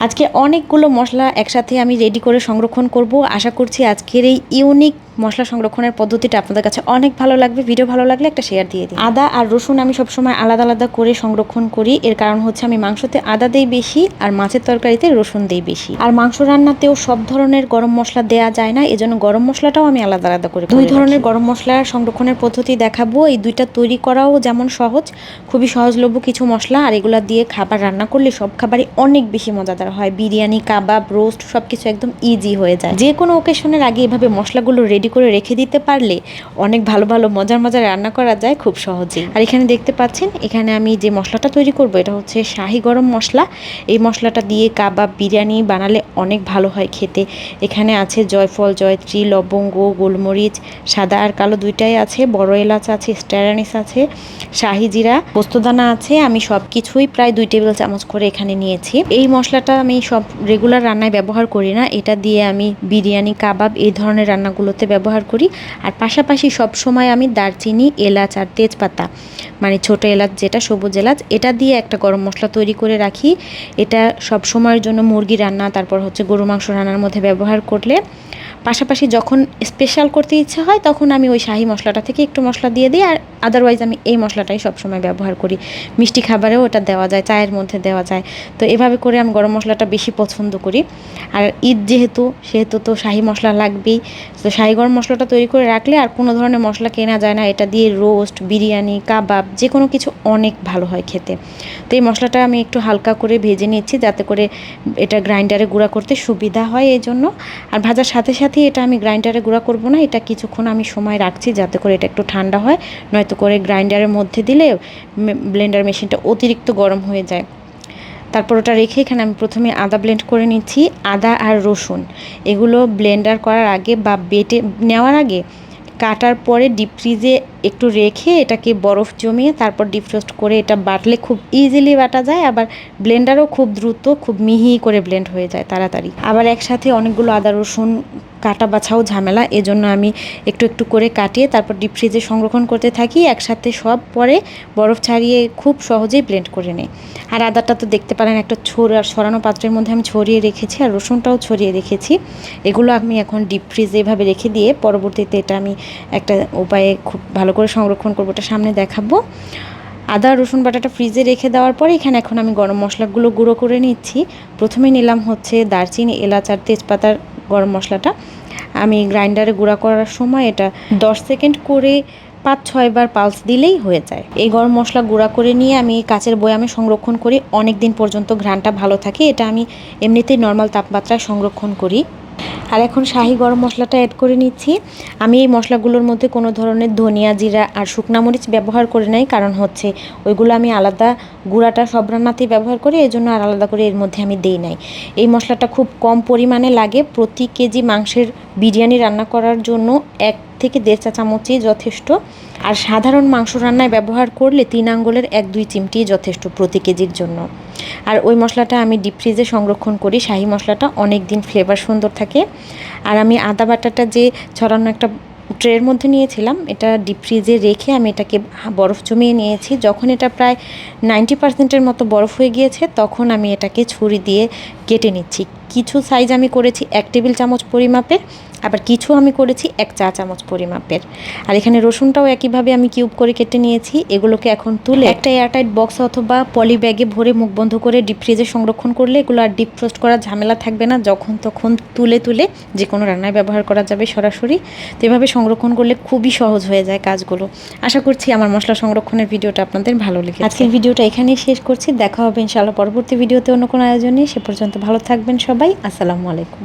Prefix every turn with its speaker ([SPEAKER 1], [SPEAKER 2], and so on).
[SPEAKER 1] আজকে অনেকগুলো মশলা একসাথে আমি রেডি করে সংরক্ষণ করব। আশা করছি আজকের এই ইউনিক মশলা সংরক্ষণের পদ্ধতিটা আপনাদের কাছে অনেক ভালো লাগবে ভিডিও ভালো লাগলে একটা শেয়ার দিয়ে দিই আদা আর রসুন আমি সবসময় আলাদা আলাদা করে সংরক্ষণ করি এর কারণ হচ্ছে আমি মাংসতে আদা দেই বেশি আর মাছের তরকারিতে রসুন দেই বেশি। আর মাংস রান্নাতেও সব ধরনের গরম মশলা দেয়া যায় না এজন্য গরম মশলাটাও আমি আলাদা আলাদা করে দুই ধরনের গরম মশলার সংরক্ষণের পদ্ধতি দেখাবো এই দুইটা তৈরি করাও যেমন সহজ খুবই সহজলভ্য কিছু মশলা আর এগুলা দিয়ে খাবার রান্না করলে সব খাবারই অনেক বেশি মজাদার হয়। বিরিয়ানি কাবাব রোস্ট সব কিছু একদম ইজি হয়ে যায়। যে কোনো ওকেশনের আগে এভাবে মশলাগুলো রেডি করে রেখে দিতে পারলে অনেক ভালো ভালো মজার মজার রান্না করা যায় খুব সহজেই। আর এখানে দেখতে পাচ্ছেন, এখানে আমি যে মশলাটা তৈরি করব এটা হচ্ছে শাহি গরম মশলা। এই মশলাটা দিয়ে কাবাব, বিরিয়ানি বানালে অনেক ভালো হয় খেতে। এখানে আছে জয়ফল, জয়ত্রী, লবঙ্গ, গোলমরিচ, সাদা আর কালো দুইটাই আছে, বড় এলাচ আছে স্ট্যারানিস আছে, শাহি জিরা পোস্তদানা আছে, আমি সব কিছুই প্রায় দুই টেবিল চামচ করে এখানে নিয়েছি। এই মশলাটা আমি সব রেগুলার রান্নায় ব্যবহার করি না, এটা দিয়ে আমি বিরিয়ানি, কাবাব এই ধরনের রান্নাগুলোতে ব্যবহার করি। আর পাশাপাশি সব সময় আমি দারচিনি, এলাচ আর তেজপাতা মানে ছোট এলাচ যেটা, সবুজ এলাচ, এটা দিয়ে একটা গরম মশলা তৈরি করে রাখি। এটা সব সময়ের জন্য মুরগি রান্না, তারপর হচ্ছে গরু মাংস রান্নার মধ্যে ব্যবহার করলে পাশাপাশি যখন স্পেশাল করতে ইচ্ছে হয়, তখন আমি ওই শাহি মশলাটা থেকে একটু মশলা দিয়ে দিই আর আদারওয়াইজ আমি এই মশলাটাই সবসময় ব্যবহার করি। মিষ্টি খাবারেও ওটা দেওয়া যায়, চায়ের মধ্যে দেওয়া যায়। তো এভাবে করে আমি গরম মশলাটা বেশি পছন্দ করি। আর ঈদ যেহেতু, সেহেতু তো শাহি মশলা লাগবেই। তো শাহি গরম মশলাটা তৈরি করে রাখলে আর কোনো ধরনের মশলা কেনা যায় না। এটা দিয়ে রোস্ট বিরিয়ানি, কাবাব যে কোনো কিছু অনেক ভালো হয় খেতে। তো এই মশলাটা আমি একটু হালকা করে ভেজে নিচ্ছি যাতে করে এটা গ্রাইন্ডারে গুঁড়া করতে সুবিধা হয় এই জন্য আর ভাজার সাথে সাথে এটা আমি গ্রাইন্ডারে গুঁড়া করব না, এটা কিছুক্ষণ আমি সময় রাখছি যাতে করে এটা একটু ঠান্ডা হয়, নয়তো করে গ্রাইন্ডারের মধ্যে দিলে ব্লেন্ডার মেশিনটা অতিরিক্ত গরম হয়ে যায়। তারপর ওটা রেখে এখানে আমি প্রথমে আদা ব্লেন্ড করে নিচ্ছি, আদা আর রসুন। এগুলো ব্লেন্ডার করার আগে বা বেটে নেওয়ার আগে কাটার পরে ডিপ ফ্রিজে একটু রেখে এটাকে বরফ জমিয়ে তারপর ডিপ ফ্রোস্ট করে এটা বাটলে খুব ইজিলি বাটা যায়, আবার ব্লেন্ডারও খুব দ্রুত, খুব মিহি করে ব্লেন্ড হয়ে যায় তাড়াতাড়ি। আবার একসাথে অনেকগুলো আদা, রসুন, কাটা বাছাও ঝামেলা, এজন্য আমি একটু একটু করে কাটিয়ে তারপর ডিপ ফ্রিজে সংরক্ষণ করতে থাকি, একসাথে সব পরে বরফ ছাড়িয়ে খুব সহজেই ব্লেন্ড করে নিই। আর আদাটা তো দেখতে পারেন একটা ছোর, আর সরানো পাত্রের মধ্যে আমি ছড়িয়ে রেখেছি, আর রসুনটাও ছড়িয়ে রেখেছি। এগুলো আমি এখন ডিপ ফ্রিজে এভাবে রেখে দিয়ে পরবর্তীতে এটা আমি একটা উপায়ে খুব ভালো করে সংরক্ষণ করব, ওটা সামনে দেখাবো। আদা, রসুন বাটাটা ফ্রিজে রেখে দেওয়ার পরে এখানে এখন আমি গরম মশলাগুলো গুঁড়ো করে নিচ্ছি। প্রথমে নিলাম হচ্ছে দারচিনি, এলাচ আর তেজপাতার গরম মশলাটা। আমি গ্রাইন্ডারে গুঁড়া করার সময় এটা দশ সেকেন্ড করে পাঁচ ছয়বার পালস দিলেই হয়ে যায়। এই গরম মশলা গুঁড়া করে নিয়ে আমি কাচের বয়ামে সংরক্ষণ করি। অনেক দিন পর্যন্ত ঘ্রাণটা ভালো থাকে, এটা আমি এমনিতেই নর্মাল তাপমাত্রায় সংরক্ষণ করি। আর এখন শাহি গরম মশলাটা অ্যাড করে নিচ্ছি। আমি এই মশলাগুলোর মধ্যে কোনো ধরনের ধনিয়া জিরা আর শুকনা মরিচ ব্যবহার করে নাই, কারণ হচ্ছে ওইগুলো আমি আলাদা গুঁড়াটা সব রান্নাতেই ব্যবহার করি এই জন্য আর আলাদা করে এর মধ্যে আমি দেই নাই। এই মশলাটা খুব কম পরিমাণে লাগে, প্রতি কেজি মাংসের বিরিয়ানি রান্না করার জন্য এক থেকে দেড় চা চামচই যথেষ্ট। আর সাধারণ মাংস রান্নায় ব্যবহার করলে তিন আঙ্গুলের এক দুই চিমটি যথেষ্ট প্রতি কেজির জন্য। আর ওই মশলাটা আমি ডিপ ফ্রিজে সংরক্ষণ করি। শাহি মশলাটা অনেক দিন ফ্লেভার সুন্দর থাকে। আর আমি আদা বাটাটা যে ছড়ানো একটা ট্রের মধ্যে নিয়েছিলাম, এটা ডিপ ফ্রিজে রেখে আমি এটাকে বরফ জমিয়ে নিয়েছি। যখন এটা প্রায় নাইনটি পার্সেন্টের মতো বরফ হয়ে গিয়েছে, তখন আমি এটাকে ছুরি দিয়ে কেটে নিচ্ছি। কিছু সাইজ আমি করেছি এক টেবিল চামচ পরিমাপের আবার কিছু আমি করেছি এক চা চামচ পরিমাপের। আর এখানে রসুনটাও একইভাবে আমি কিউব করে কেটে নিয়েছি এগুলোকে এখন তুলে একটা এয়ারটাইট বক্স অথবা পলি ব্যাগে ভরে মুখ বন্ধ করে ডিপ ফ্রিজে সংরক্ষণ করলে এগুলো আর ডিপ ফ্রোস্ট করার ঝামেলা থাকবে না যখন তখন তুলে তুলে যে কোনো রান্নায় ব্যবহার করা যাবে সরাসরি। তো এভাবে সংরক্ষণ করলে খুবই সহজ হয়ে যায় কাজগুলো। আশা করছি আমার মশলা সংরক্ষণের ভিডিওটা আপনাদের ভালো লেগে আজকের ভিডিওটা এখানেই শেষ করছি দেখা হবে ইনশাআল্লাহ পরবর্তী ভিডিওতে অন্য কোনো আয়োজনে সে পর্যন্ত ভালো থাকবেন সবাই আসসালামু আলাইকুম।